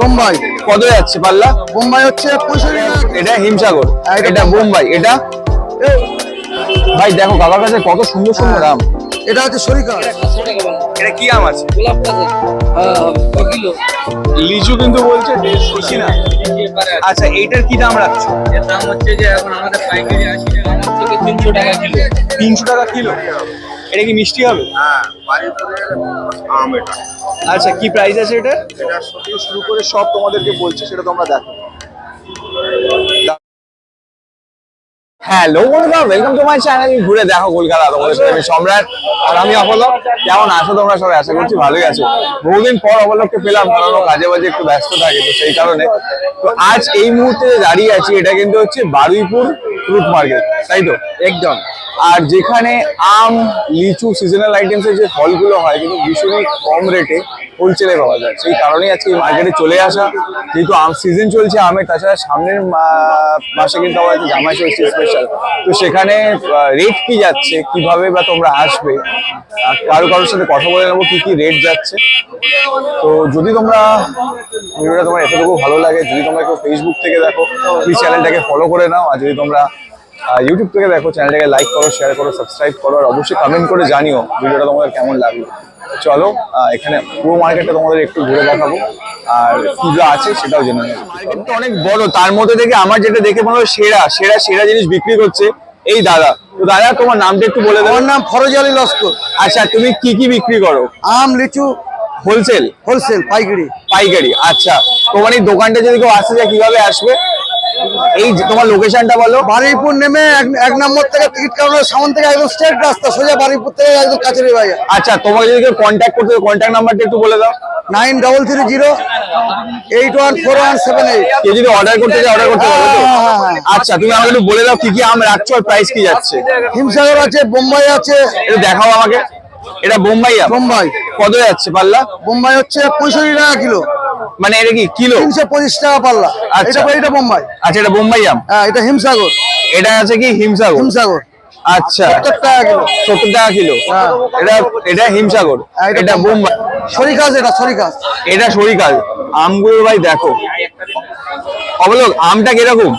বোম্বাই কত যাচ্ছে পাল্লা? বোম্বাই হচ্ছে এটা হিমসাগর। হ্যাঁ, এটা বোম্বাই এটা? ভাই দেখো কাকার কাছে কত সুন্দর সুন্দর আম। এটা হচ্ছে সরিকা এটা কি আম আছে? গোলাপ কিলো? লিচু কিন্তু বলছে বেশি না? আচ্ছা এইটার কি দাম রাখছো? এর দাম হচ্ছে যে এখন আমাদের পাইকারি আশি টাকা থেকে তিনশো টাকা কিলো। তিনশো টাকা কিলো? এটা কি মিষ্টি হবে? হ্যাঁ আম এটা। আচ্ছা কি প্রাইস আছে এটা? এটা শুরু করে সব তোমাদেরকে বলছে সেটা তোমরা দেখো। হ্যালো বন্ধুরা ওয়েলকাম টু মাই চ্যানেল ঘুরে দেখো কলকাতা তোমাদের সাথে আমি সম্রাট আর আমি অপলক। কেমন আছো তোমরা সবাই? আশা করছি ভালোই আছো। বহুদিন পর অপলককে পেলাম কারণ ও কাজে বাজে একটু ব্যস্ত থাকে তো সেই কারণে। তো আজ এই মুহূর্তে যে দাঁড়িয়ে আছি এটা কিন্তু হচ্ছে বারুইপুর ফ্রুট মার্কেট তাই তো? একদম। আর যেখানে আম লিচু সিজনাল আইটেমসের যে ফলগুলো হয় কিন্তু ভীষণই কম রেটে হোলসেলে পাওয়া যায়। সেই কারণেই আজকে এই মার্কেটে চলে আসা। যেহেতু আম সিজন চলছে আমের, তাছাড়া সামনের মাসে কিন্তু আমার জামাই চলছে স্পেশাল তো সেখানে রেট কি যাচ্ছে? কীভাবে বা তোমরা আসবে? কারও কারোর সাথে কথা বলে নেব, কি কি রেট যাচ্ছে? তো যদি তোমরা, ভিডিওটা তোমার এতটুকু ভালো লাগে, যদি তোমরা কেউ ফেসবুক থেকে দেখো প্লিজ চ্যানেলটাকে ফলো করে নাও। আর যদি তোমরা ইউটিউব থেকে দেখো চ্যানেলটাকে লাইক করো শেয়ার করো সাবস্ক্রাইব করো আর অবশ্যই কমেন্ট করে জানিও ভিডিওটা তোমাদের কেমন লাগল। চলো আহ, এখানে পুরো মার্কেটটা তোমাদের একটু ঘুরে দেখাবো আর কি যা আছে সেটাও জেনে নেব মার্কেটটা অনেক বড় তার মধ্যে থেকে আমার যেটা দেখে মনে হলো সেরা সেরা সেরা জিনিস বিক্রি করছে এই দাদা। তো দাদা তোমার নামটা একটু বলে দেবো। আমার নাম ফরজ আলী লস্কর। আচ্ছা তুমি কি কি বিক্রি করো? আম লিচু। হোলসেল হোলসেল পাইকারি। পাইকারি আচ্ছা। তোমার এই দোকানটা যদি কেউ আসতে চায় কীভাবে আসবে? এই যে তোমার লোকেশনটা বলো। বারুইপুর নেমে এক- নম্বর থেকে টিকিট কাউন্টার সামন থেকে একদম স্ট্রেট রাস্তা সোজা বারুইপুর থেকে একদম কাছারি বাজার। আচ্ছা তোমাকে যদি কেউ কন্ট্যাক্ট করতে কন্ট্যাক্ট নাম্বারটা একটু বলে দাও। Nine double three zero eight one four one seven eight. কেউ যদি অর্ডার করতে চাই অর্ডার করতে হ্যাঁ, হ্যাঁ, হ্যাঁ। আচ্ছা তুমি আমাকে একটু বলে দাও কি কি আম রাখছো আর প্রাইস কি যাচ্ছে। হিমসাগর আছে বোম্বাই আছে। একটু দেখাও আমাকে। এটা বোম্বাই বোম্বাই। কত যাচ্ছে পাল্লা? বোম্বাই হচ্ছে পঁয়ষট্টি টাকা কিলো। মানে এটা কি কিলো? তিনশো পঁচিশ টাকা পাল্লা। আচ্ছা। এটা এটা বোম্বাই। আচ্ছা এটা বোম্বাই আম? হ্যাঁ এটা হিমসাগর। এটা আছে কি হিমসাগর? হিমসাগর। আচ্ছা। সত্তর টাকা কিলো। সত্তর টাকা কিলো। হ্যাঁ। এটা এটা হিমসাগর। হ্যাঁ, এটা বোম্বাই। সরিকাজ এটা সরিকাজ। এটা সরিকাল আমগুলো ভাই দেখো। অবলোক আমটা কীরকম?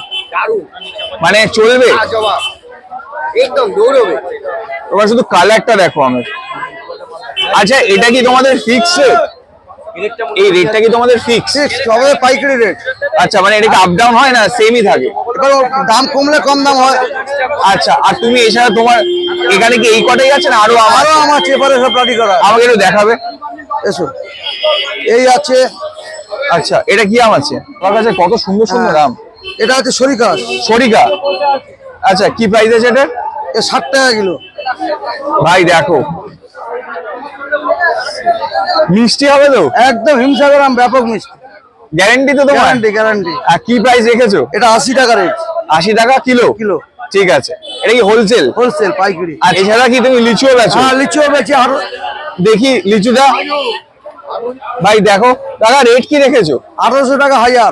মানে চলবে? একদম দৌড়বে। তোমার শুধু কালারটা দেখো আমের। আচ্ছা এটা কি তোমাদের ফিক্স এই রেটটা কি তোমাদের ফিক্স আমাদের পাইকারি রেট আচ্ছা মানে এটা কি আপ ডাউন হয় না সেমই থাকে? এবার দাম কমলে কম দাম হয়। আচ্ছা আর তুমি এছাড়া তোমার এখানে কি এই কটাই আছে না আরও আমার আরও আমার চেপারে সব রাডি করা আমাকে একটু দেখাবে। এসো। এই আছে। আচ্ছা এটা কি আম আছে? তোমার কাছে কত সুন্দর সুন্দর আম। এটা আছে সরিকা। সরিকা? আচ্ছা কি প্রাইস আছে এটা? এ ষাট টাকা কিলো। ভাই দেখো মিষ্টি হবে তো? একদম হিমসাগর আম ব্যাপক মিষ্টি। গ্যারেন্টি তো তোমার? গ্যারান্টি গ্যারান্টি আর কি প্রাইস রেখেছো? এটা আশি টাকা রেট আশি টাকা কিলো? কিলো। ঠিক আছে। এটা কি হোলসেল হোলসেল পাইকারি। আর এছাড়া কি তুমি লিচুও বেচো? হ্যাঁ লিচুও বেচি আর দেখি লিচুটা। ভাই দেখো। দাদা রেট কি রেখেছো? আঠারোশো টাকা হাজার।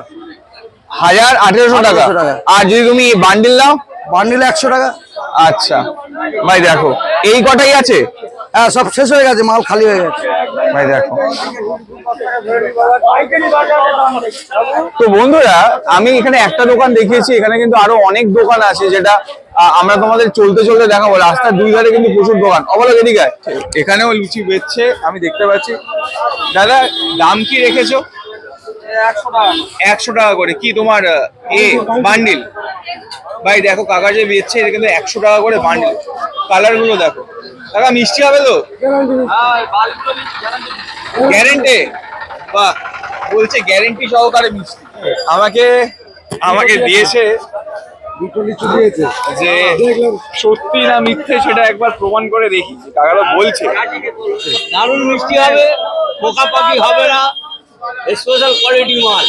হাজার আঠেরোশো 1800 টাকা। আর যদি তুমি বান্ডিল নাও? বান্ডিল একশো টাকা। আচ্ছা। ভাই দেখো। এই কটাই আছে? হ্যাঁ সব শেষ হয়ে গেছে মাল খালি হয়ে গেছে। ভাই দেখো। তো বন্ধুরা আমি এখানে একটা দোকান দেখিয়েছি এখানে কিন্তু আরও অনেক দোকান আছে যেটা আমরা তোমাদের চলতে চলতে দেখাবো। রাস্তার দুই ধারে কিন্তু প্রচুর দোকান। অবলা এদিকে এখানেও লুচি বেচছে আমি দেখতে পাচ্ছি। দাদা দাম কি রেখেছো? একশো টাকা করে। কি তোমার এ বান্ডিল ভাই দেখো কাকা যে বেচছে এটা কিন্তু একশো টাকা করে বান্ডিল কালারগুলো দেখো। কাকা মিষ্টি হবে তো? গ্যারেন্টি বাহ বলছে গ্যারেন্টি সহকারে মিষ্টি। আমাকে আমাকে দিয়েছে দুটো লিচু দিয়েছে যে সত্যি না মিথ্যে সেটা একবার প্রমাণ করে দেখি। কাকারা বলছে। দারুণ মিষ্টি হবে পোকা পাখি হবে না। স্পেশাল কোয়ালিটি মাল।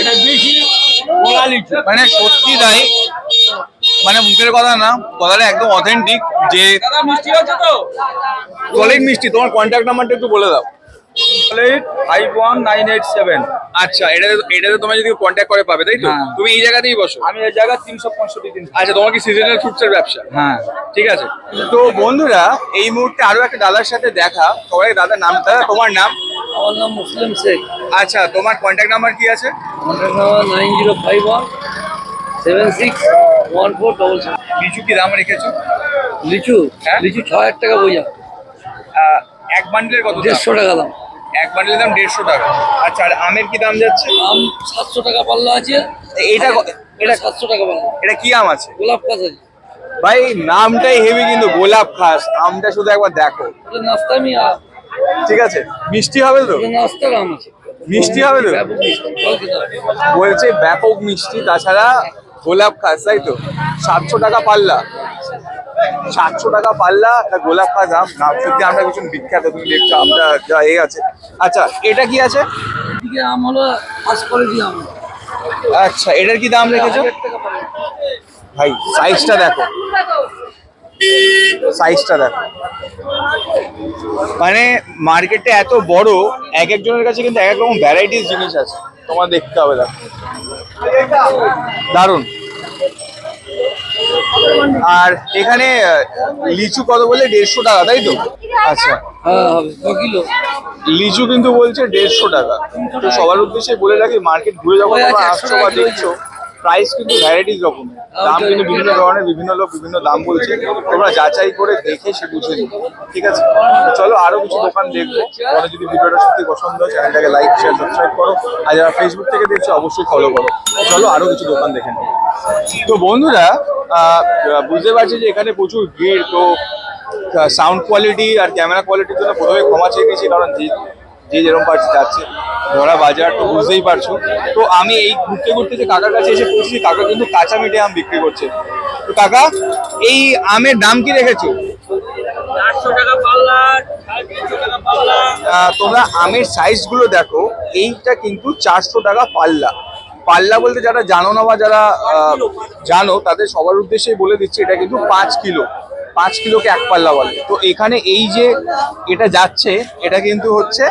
এটা বেশি মানে সত্যি তাই মানে মুখের কথা না কথাটা একদম অথেন্টিক যে দাদা মিষ্টি আছে তো? সলিড মিষ্টি তোমার কন্ট্যাক্ট নাম্বারটা একটু বলে দাও। Five one nine eight seven আচ্ছা এটাতে এটাতে তোমার যদি কন্ট্যাক্ট করে পাবে তাই তো? হ্যাঁ। তুমি এই জায়গাতেই বসো। আমি এই জায়গায় তিনশো পঁয়ষট্টি দিন আচ্ছা তোমার কি সিজনাল ফ্রুটসের ব্যবসা? হ্যাঁ। ঠিক আছে। তো বন্ধুরা এই মুহূর্তে আরও একটা দাদার সাথে দেখা। সবাই দাদার নাম দাদা তোমার নাম? আমার নাম মুসলিম শেখ। আচ্ছা তোমার কন্ট্যাক্ট নাম্বার কি আছে? Nine zero five one seven six one four double seven লিচু কি দাম রেখেছো? লিচু হ্যাঁ? লিচু ছ হাজার টাকা বোঝা এক বান্ডেলের কত দেড়শো টাকা দাম। এক বান্ডেলের দাম দেড়শো টাকা। আচ্ছা আর আমের কি দাম যাচ্ছে? আম সাতশো টাকা পাল্লা আছে। এটা এটা সাতশো টাকা পাল্লা। এটা কি আম আছে? গোলাপ গাছ আছে। ভাই নামটাই হেভি কিন্তু গোলাপ খাস আমটা শুধু একবার দেখো। নাস্তা আমি ঠিক আছে। মিষ্টি হবে তো? নাস্তার আম আছে। মিষ্টি হবে তো। বলছে ব্যাপক মিষ্টি তাছাড়া গোলাপ খাস তাই তো? সাতশো টাকা পাল্লা। সাতশো টাকা পাল্লা একটা গোলাপ খাস আম নাম সত্যি আমরা কিছু বিখ্যাত তুমি দেখছ আমরা যা এ আছে। আচ্ছা এটা কি আছে? আম হলো আম। আচ্ছা এটার কি দাম রেখেছো। ভাই সাইজটা দেখো। সাইজটা দেখো। মানে মার্কেটটা এত বড় এক একজনের কাছে কিন্তু এক এক রকম ভ্যারাইটিস জিনিস আছে। তোমার দেখতে হবে দেখো দারুণ। আর এখানে লিচু কত বলে দেড়শো টাকা তাই তো? আচ্ছা। লিচু কিন্তু বলছে দেড়শো টাকা। তো সবার উদ্দেশ্যে বলে রাখি মার্কেট ঘুরে যখন আসছো বা দেখছ। প্রাইস কিন্তু ভ্যারাইটিস রকম দাম কিন্তু বিভিন্ন ধরনের বিভিন্ন লোক বিভিন্ন দাম বলছে। তোমরা যাচাই করে দেখে সে বুঝে নিও ঠিক আছে? চলো আরও কিছু দোকান দেখব। তোমাদের যদি ভিডিওটা সত্যি পছন্দ হয় চ্যানেলটাকে লাইক শেয়ার সাবস্ক্রাইব করো। আর যারা ফেসবুক থেকে দেখছ অবশ্যই ফলো করো। চলো আরও কিছু দোকান দেখে নেব তো বন্ধুরা বুঝতে পারছি যে এখানে প্রচুর ভিড়। তো সাউন্ড কোয়ালিটি আর ক্যামেরা কোয়ালিটির জন্য প্রথমে ক্ষমা চেয়ে গেছি কারণ যে যেরকম পারছে যাচ্ছে। ধরা বাজার তো বুঝতেই পারছ। তো আমি এই ঘুরতে ঘুরতে যে কাকার কাছে এসে পৌঁছেছি কাকা কিন্তু কাঁচা মিঠে আম বিক্রি করছে। তো কাকা এই আমের দাম কি রেখেছো? তোমরা আমের সাইজগুলো দেখো এইটা কিন্তু চারশো টাকা পাল্লা। পাল্লা বলতে যারা জানো না বা যারা জানো তাদের সবার উদ্দেশ্যেই বলে দিচ্ছি এটা কিন্তু পাঁচ কিলো। পাঁচ কিলোকে এক পাল্লা বলে। তো এখানে এই যে এটা যাচ্ছে এটা কিন্তু হচ্ছে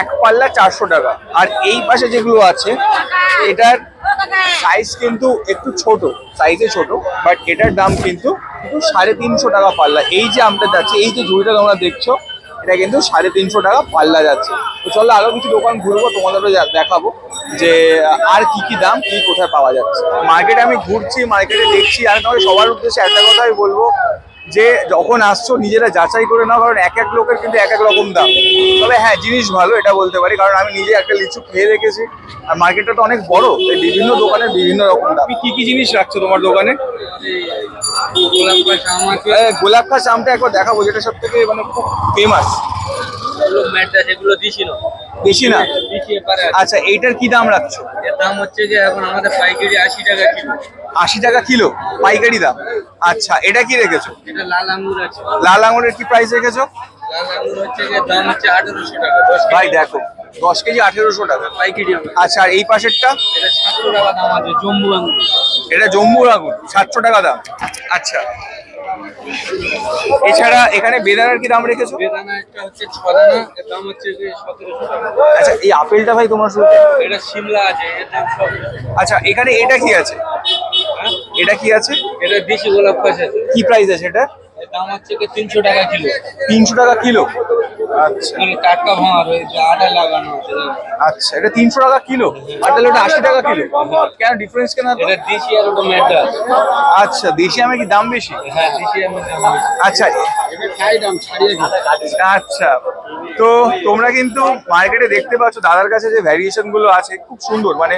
এক পাল্লা চারশো টাকা। আর এই পাশে যেগুলো আছে, এটার সাইজ কিন্তু একটু ছোট সাইজে ছোট বাট এটার দাম কিন্তু সাড়ে তিনশো টাকা পাল্লা। এই যে আমটা যাচ্ছে, এই যে ঝুড়িটা তোমরা দেখছ, এটা কিন্তু সাড়ে তিনশো টাকা পাল্লা যাচ্ছে। তো চলো আরও কিছু দোকান ঘুরবো তোমাদেরও দেখাবো যে আর কি কি দাম, কি কোথায় পাওয়া যাচ্ছে। মার্কেটে আমি ঘুরছি, মার্কেটে দেখছি, আর তোমাদের সবার উদ্দেশ্যে একটা কথাই বলব যে যখন আসছো নিজেরা যাচাই করে নাও কারণ এক এক লোকের কিন্তু এক এক রকম দাম। তবে হ্যাঁ জিনিস ভালো এটা বলতে পারি কারণ আমি নিজে একটা লিচু খেয়ে রেখেছি আর মার্কেটটা তো অনেক বড় তাই বিভিন্ন দোকানের বিভিন্ন রকম দাম। কি কি জিনিস রাখছো তোমার দোকানে? গোলাপ খাস আমটা একবার দেখাবো যেটা সব থেকে মানে খুব ফেমাস ম্যাটটা সেগুলো দিছি না বেশি না? আচ্ছা এইটার কি দাম রাখছো? এর দাম হচ্ছে যে এখন আমাদের পাইকারি আশি টাকা কিলো। আশি টাকা কিলো পাইকারি দাম। আচ্ছা এটা কি রেখেছো? এটা লাল আঙ্গুর আছে। লাল আঙুরের কি প্রাইস রেখেছো? হচ্ছে দাম হচ্ছে আঠারোশো টাকা দশ ভাই দেখো দশ কেজি আঠেরোশো টাকা। পাইকারি আচ্ছা আর এই পাশেরটা? এটা সাতশো টাকা দাম আছে জম্বু আঙ্গুর। এটা জম্বুর আগুন সাতশো টাকা দাম। আচ্ছা। এছাড়া এখানে বেদানার কি দাম রেখেছো? বেদানা একটা হচ্ছে ছ এর দাম হচ্ছে যে সতেরোশো টাকা। আচ্ছা এই আপেলটা ভাই তোমার শুরু এটা সিমলা আছে এর দাম আচ্ছা এখানে এটা কি আছে? এটা কি আছে? এটা দেশি গোলাপ গাছ আছে। কি প্রাইস আছে এটা? দাম হচ্ছে কি তিনশো টাকা কিলো। তিনশো টাকা কিলো? আচ্ছা। টাটকা ভাঙা রয়েছে আটা লাগানো আছে। আচ্ছা এটা তিনশো টাকা কিলো? আর তাহলে ওটা আশি টাকা কিলো? কেন ডিফারেন্স কেন এটা দেশি আর ওটা ম্যাটা আচ্ছা দেশি আমের কি দাম বেশি? হ্যাঁ দেশি আমের দাম বেশি। আচ্ছা। এটা খাই দাম ছাড়িয়ে আচ্ছা তো তোমরা কিন্তু মার্কেটে দেখতে পাচ্ছ দাদার কাছে যে ভ্যারিয়েশনগুলো আছে খুব সুন্দর। মানে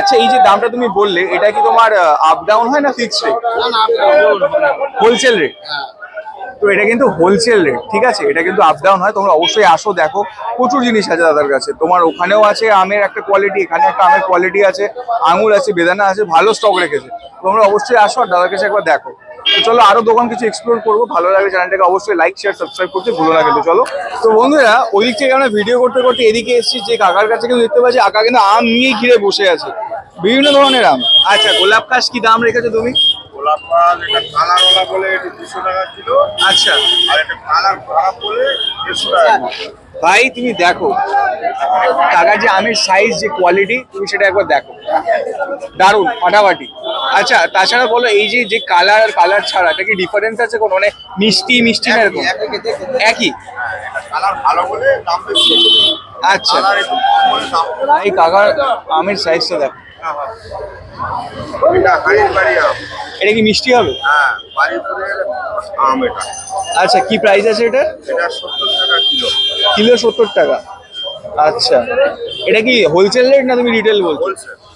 আচ্ছা এই যে দামটা তুমি বললে এটা কি তোমার আপ ডাউন হয় না ফিক্স রেট হোলসেল রেট তো এটা কিন্তু হোলসেল রেট ঠিক আছে? এটা কিন্তু আপ ডাউন হয় তোমরা অবশ্যই আসো দেখো প্রচুর জিনিস আছে দাদার কাছে। তোমার ওখানেও আছে আমের একটা কোয়ালিটি এখানে একটা আমের কোয়ালিটি আছে আঙুর আছে বেদানা আছে ভালো স্টক রেখেছে। তোমরা অবশ্যই আসো আর দাদার কাছে একবার দেখো। চলো আরও দোকান কিছু এক্সপ্লোর করব। ভালো লাগলে চ্যানেলটাকে অবশ্যই লাইক শেয়ার সাবস্ক্রাইব করতে ভুলো না কিন্তু চলো। তো বন্ধুরা ওই দিক থেকে আমরা ভিডিও করতে করতে এদিকে এসেছি যে কাকার কাছে কিন্তু দেখতে পাচ্ছি কাকা কিন্তু আম নিয়ে ঘিরে বসে আছে। বিভিন্ন ধরনের আম। আচ্ছা গোলাপ কাশ কি দাম রেখেছো তুমি? গোলাপ পাল এটা কালারওয়ালা বলে এটা দুশো টাকা কিলো। আচ্ছা। আর এটা কালার খারাপ বলে দেড়শো টাকা ভাই তুমি দেখো। কাকার যে আমের সাইজ যে কোয়ালিটি তুমি সেটা একবার দেখো। দারুণ ফাটাফাটি। আচ্ছা তাছাড়া বলো এই যে যে কালার আর কালার ছাড়া এটা কি ডিফারেন্স আছে কোনো? মানে মিষ্টি মিষ্টি না এরকম? একই কালার ভালো বলে দাম বেশি আচ্ছা। এই কাকার আমের সাইজটা দেখো। এটা বাড়ি আম। এটা কি মিষ্টি হবে? হ্যাঁ আচ্ছা কি প্রাইস আছে এটা এটা সত্তর টাকা কিলো। কিলো সত্তর টাকা। আচ্ছা। এটা কি হোলসেল রেট না তুমি রিটেল বলছো.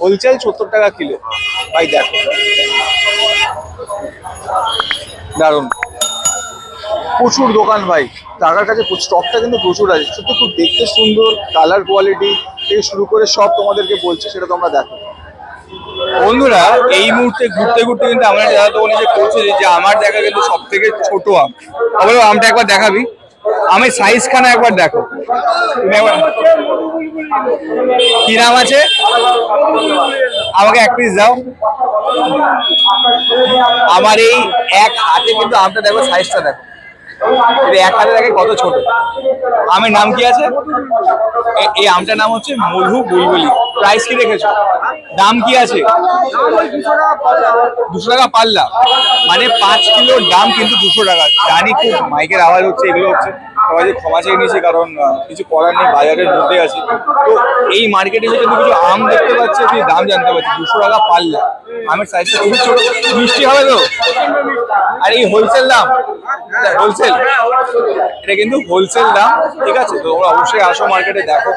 হোলসেল সত্তর টাকা কিলো। ভাই দেখো। দারুণ। প্রচুর দোকান ভাই। টাকার কাছে স্টকটা কিন্তু প্রচুর আছে। সত্যি খুব দেখতে সুন্দর কালার কোয়ালিটি থেকে শুরু করে সব তোমাদেরকে বলছে সেটা তোমরা দেখো। বন্ধুরা এই মুহূর্তে ঘুরতে ঘুরতে কিন্তু আমরা দাদা দোকানে যে পৌঁছেছি যে আমার দেখা কিন্তু সব থেকে ছোট আম। আমটা একবার দেখাবি। আমের সাইজ খানা একবার দেখো। কি নাম আছে? আমাকে এক পিস দাও। আমার এই এক হাতে কিন্তু আমটা দেখো সাইজটা দেখো। এক হাতে দেখে কত ছোট? আমের নাম কি আছে? এই আমটার নাম হচ্ছে মধু বুলবুলি। প্রাইস কি রেখেছো দাম কি আছে? দুশো টাকা পাল্লা। মানে পাঁচ কিলোর দাম কিন্তু দুশো টাকা। জানি খুব মাইকের আওয়াজ হচ্ছে, এগুলো হচ্ছে। সবাই যে ক্ষমা চেয়ে নিয়েছি, কারণ কিছু করার নেই বাজারের মধ্যে আছে। তো এই মার্কেটে এসে কিন্তু কিছু আম দেখতে পাচ্ছি আপনি দাম জানতে পারছি দুশো টাকা পাল্লা। আমের সাইজটা খুবই ছোট। মিষ্টি হবে তো? আর এই হোলসেল দাম? হোলসেল এটা কিন্তু হোলসেল দাম, ঠিক আছে? তো তোমরা অবশ্যই আসো মার্কেটে দেখো।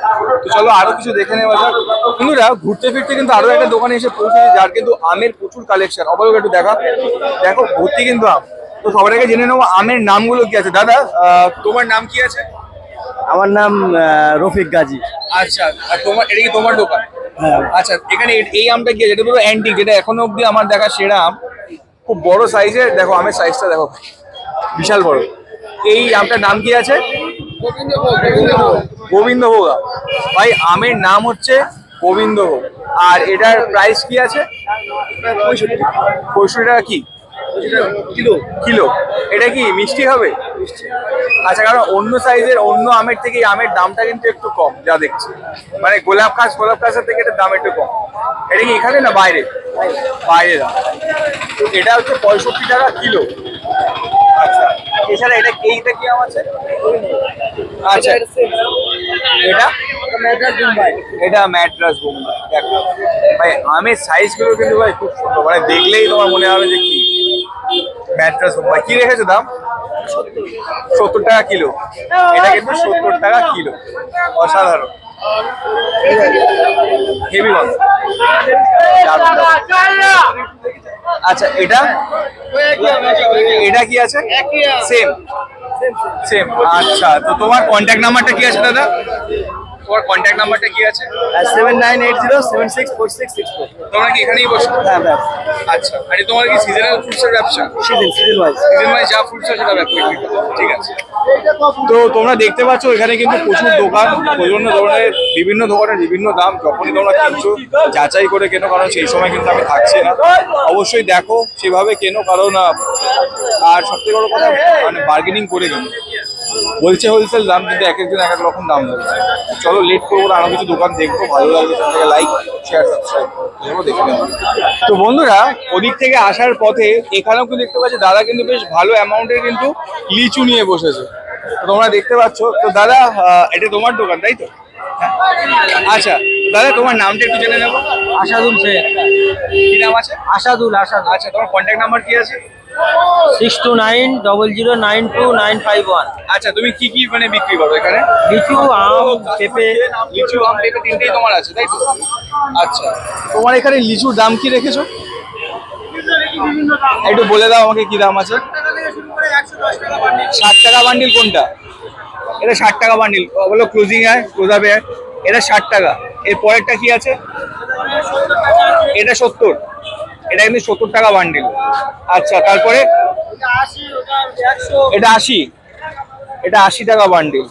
তো চলো আরও কিছু দেখে নেওয়া যাক। বন্ধুরা ঘুরতে ফিরতে কিন্তু আরও একটা দোকানে এসে পৌঁছেছে, যার কিন্তু আমের প্রচুর কালেকশন অবলোক একটু দেখা। দেখো, ভর্তি কিন্তু আম। তো সবার আগে জেনে নেব আমের নামগুলো কি আছে? দাদা তোমার নাম কি আছে? আমার নাম রফিক গাজী। আচ্ছা আর তোমার এটা কি তোমার দোকান? হ্যাঁ। আচ্ছা এখানে এই আমটা কি আছে? এটা পুরো অ্যান্টিক যেটা এখনও অবধি আমার দেখা সেরা আম। খুব বড় সাইজের দেখো আমের সাইজটা দেখো। বিশাল বড়। এই আমটার নাম কি আছে? গোবিন্দ ভোগ আম। ভাই আমের নাম হচ্ছে গোবিন্দ ভোগ আর এটার প্রাইস কি আছে? পঁয়ষট্টি টাকা কি? কিলো। কিলো। এটা কি মিষ্টি হবে? আচ্ছা কারণ অন্য সাইজের অন্য আমের থেকে এই আমের দামটা কিন্তু একটু কম যা দেখছি। মানে গোলাপ খাস গোলাপ খাসের থেকে এটার দাম একটু কম। এটা কি এখানে না বাইরে? বাইরে দাম। এটা হচ্ছে পঁয়ষট্টি টাকা কিলো। আচ্ছা এছাড়া এটা এইটা কি আম আছে? আচ্ছা এটা? এটা ম্যাট্রাস বোম্বাই দেখো ভাই আমের সাইজগুলো কিন্তু ভাই খুব সুন্দর মানে দেখলেই তোমার মনে হবে যে কি। ম্যাট্রাস বোম্বাই কি রেখেছো দাম? সত্তর টাকা কিলো। এটা কিন্তু সত্তর টাকা কিলো। অসাধারণ। হেভি দারুণ। আচ্ছা এটা? এটা কি আছে? সেম সেম আচ্ছা তো তোমার কন্ট্যাক্ট নাম্বারটা কি আছে দাদা? তোমার কন্ট্যাক্ট নাম্বারটা কি আছে? Seven nine eight zero seven six four six six four তোমরা কি এখানেই বসো? হ্যাঁ ব্যাস। আচ্ছা আরে তোমার কি সিজনাল ফ্রুটসের ব্যবসা? Season season wise season wise যা ফ্রুটস আছে সেটা ব্যবসা। ঠিক আছে। তো তোমরা দেখতে পাচ্ছ এখানে কিন্তু প্রচুর দোকান বিভিন্ন ধরনের বিভিন্ন দোকানের বিভিন্ন দাম যখনই তোমরা কিনছো যাচাই করে কেনো কারণ সেই সময় কিন্তু আমি থাকছি না। অবশ্যই দেখো সেভাবে কেনো কারণ আর সবথেকে বড় কথা মানে বার্গেনিং করে কেনো বলছে হোলসেল দাম কিন্তু এক একজন এক এক রকম দাম বলছে। চলো লেট করব না আরও কিছু দোকান দেখব ভালো লাগবে সেটাকে লাইক শেয়ার সাবস্ক্রাইব দেখে নেব। তো বন্ধুরা ওদিক থেকে আসার পথে এখানেও কিন্তু দেখতে পাচ্ছি দাদা কিন্তু বেশ ভালো অ্যামাউন্টের কিন্তু লিচু নিয়ে বসেছে। তোমরা দেখতে পাচ্ছ তো দাদা এটা তোমার দোকান তাই তো? আচ্ছা দাদা তোমার নামটা একটু জেনে নেব। আসাদুল শেখ। কি নাম আছে? আসাদুল আসাদুল। আচ্ছা তোমার কন্ট্যাক্ট নাম্বার কি আছে? Six two nine double zero nine two nine five one আচ্ছা তুমি কি কি মানে বিক্রি করো এখানে? লিচু আম পেঁপে। লিচু আম পেঁপে তিনটেই তোমার আছে তাই তো? আচ্ছা। তোমার এখানে লিচুর দাম কি রেখেছো? একটু বলে দাও আমাকে কি দাম আছে। ষাট টাকা বান্ডিল কোনটা? এটা ষাট টাকা বান্ডিল বলো ক্লোজিং আয় ক্লোজ আপে এটা ষাট টাকা। এর পরেরটা কি আছে? এটা সত্তর। এটা কিন্তু সত্তর টাকা বান্ডিল আচ্ছা তারপরে? এটা আশি। এটা আশি টাকা বান্ডিল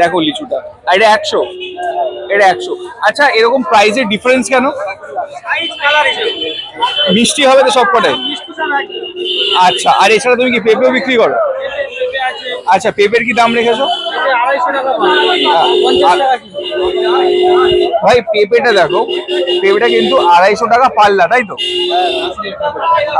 দেখো লিচুটা। আর এটা একশো। এটা একশো। আচ্ছা এরকম প্রাইসের ডিফারেন্স কেন? মিষ্টি হবে তো সব কটাই আচ্ছা আর এছাড়া তুমি কি পেঁপেও বিক্রি করো? আচ্ছা পেঁপের কি দাম রেখেছো? ভাই পেঁপেটা দেখো। পেঁপেটা কিন্তু আড়াইশো টাকা পাল্লা তাই তো?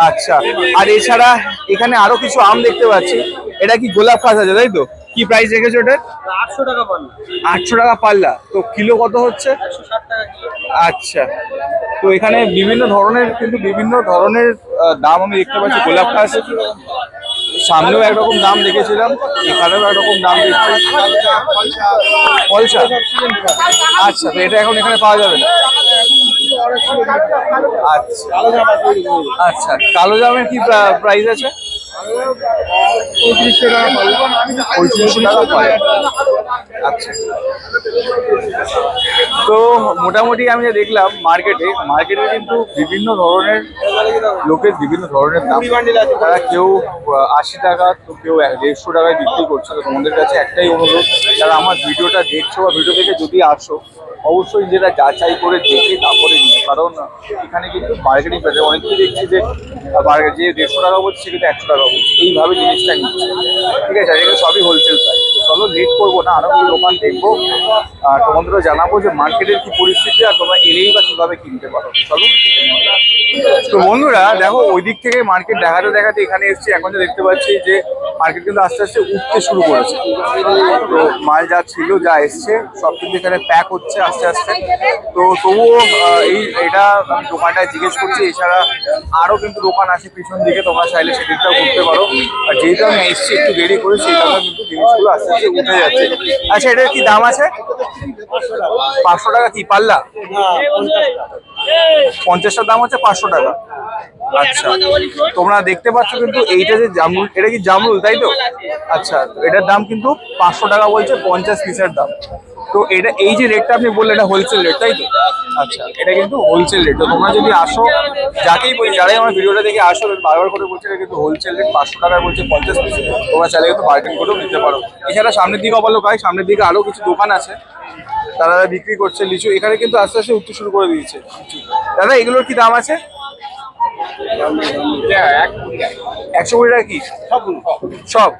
আচ্ছা আর এছাড়া এখানে আরও কিছু আম দেখতে পাচ্ছি। এটা কি গোলাপ খাস আছে তাই তো? কি প্রাইস রেখেছো ওটার? আটশো টাকা পাল্লা। আটশো টাকা পাল্লা। তো কিলো কত হচ্ছে? আচ্ছা। তো এখানে বিভিন্ন ধরনের কিন্তু বিভিন্ন ধরনের দাম আমি দেখতে পাচ্ছি গোলাপ খাস সামনেও একরকম দাম দেখেছিলাম, এখানেও একরকম দাম দেখছি পয়সা আচ্ছা এটা এখন এখানে পাওয়া যাবে না? আচ্ছা। আচ্ছা কালো জামের কি প্রাইস আছে? আচ্ছা। তো মোটামুটি আমি যা দেখলাম মার্কেটে মার্কেটে কিন্তু বিভিন্ন ধরনের লোকের বিভিন্ন ধরনের দাম। তারা কেউ আশি টাকা, তো কেউ দেড়শো টাকায় বিক্রি করছে। তো তোমাদের কাছে একটাই অনুরোধ, যারা আমার ভিডিওটা দেখছ বা ভিডিও দেখে যদি আসো অবশ্যই যেটা যাচাই করে দেখে তারপরে নিই কারণ এখানে কিন্তু মার্কেটিং পেতে অনেকেই দেখছি যে মার্কেট যে দেড়শো টাকা বলছে সে কিন্তু একশো টাকা বলছে এইভাবে জিনিসটা নিচ্ছে। ঠিক আছে? এখানে সবই হোলসেল প্রাইস চলো লেট করব না, আরও কিছু দোকান দেখব। আর তোমাদেরও জানাব যে মার্কেটের কি পরিস্থিতি আর তোমরা এলেই বা কীভাবে কিনতে পারো। চলো। তো বন্ধুরা, দেখো, ওই দিক থেকে মার্কেট দেখাতে দেখাতে এখানে এসেছি। এখন যে দেখতে পাচ্ছি যে মার্কেট কিন্তু আস্তে আস্তে উঠতে শুরু করেছে। তো মাল যা ছিল, যা এসছে, সব কিন্তু এখানে প্যাক হচ্ছে আস্তে আস্তে। তো তবুও এই, এটা দোকানটায় জিজ্ঞেস করছি, এছাড়া আরও কিন্তু দোকান আছে পিছন দিকে, তোমরা চাইলে সেদিকটাও ঘুরতে পারো। আর যেহেতু আমি এসছি, একটু দেরি করে, সেই কারণে কিন্তু জিনিসগুলো আস্তে আচ্ছা এটার কি দাম আছে? পাঁচশো টাকা কি, পাল্লা? পঞ্চাশটার দাম হচ্ছে পাঁচশো টাকা। আচ্ছা তোমরা দেখতে পাচ্ছ কিন্তু এইটা যে জামরুল, এটা কি জামরুল, তাই তো? আচ্ছা এটার দাম কিন্তু পাঁচশো টাকা বলছে, পঞ্চাশ পিসের দাম। তো এটা এই যে রেটটা আপনি বললেন এটা হোলসেল রেট তাই তো? আচ্ছা। এটা কিন্তু হোলসেল রেট তো তোমরা যদি আসো যাকেই বলি যারাই আমার ভিডিওটা দেখে আসো বারবার করে বলছে এটা কিন্তু হোলসেল রেট পাঁচশো টাকায় বলছে পঞ্চাশ পিস তোমরা চাইলে কিন্তু বার্গেন করেও নিতে পারো। এছাড়া সামনের দিকে অবলোক হয় সামনের দিকে আরও কিছু দোকান আছে। তারা বিক্রি করছে লিচু। এখানে কিন্তু আস্তে আস্তে উঠতে শুরু করে দিয়েছে। দাদা এগুলোর কি দাম আছে? একশো কুড়ি টাকা কি? সব। সব।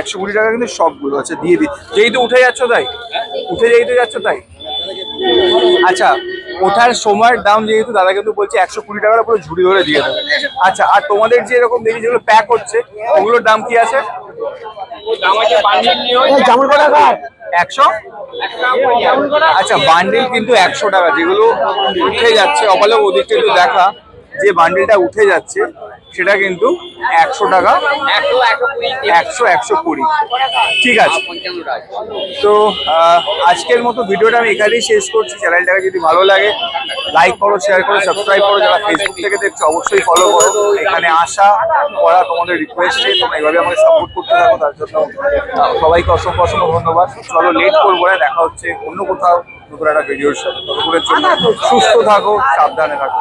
একশো কুড়ি টাকা কিন্তু সবগুলো আচ্ছা দিয়ে দিই যেহেতু উঠে যাচ্ছ তাই? উঠে যেহেতু যাচ্ছ তাই? আচ্ছা ওঠার সময়ের দাম যেহেতু দাদা কিন্তু বলছে একশো কুড়ি টাকার পুরো ঝুড়ি ধরে দিয়ে দেবে। আচ্ছা আর তোমাদের যে এরকম দেখি যেগুলো প্যাক হচ্ছে ওগুলোর দাম কি আছে? একশো? আচ্ছা বান্ডিল কিন্তু একশো টাকা যেগুলো উঠে যাচ্ছে। অপালক ওদিকটা একটু দেখা যে বান্ডিলটা উঠে যাচ্ছে সেটা কিন্তু একশো টাকা, একশো একশো কুড়ি। ঠিক আছে। তো আজকের মতো ভিডিওটা আমি এখানেই শেষ করছি। চ্যানেলটাকে যদি ভালো লাগে লাইক করো শেয়ার করো সাবস্ক্রাইব করো। যারা ফেসবুক থেকে দেখছ, অবশ্যই ফলো করো। এখানে আসা করা তোমাদের রিকোয়েস্টে তোমরা এইভাবে আমাকে সাপোর্ট করতে থাকো, তার জন্য সবাইকে অসংখ্য অসংখ্য ধন্যবাদ। চলো লেট করব না, দেখা হচ্ছে অন্য কোথাও নতুন একটা ভিডিওর সাথে। সুস্থ থাকো, সাবধানে থাকো।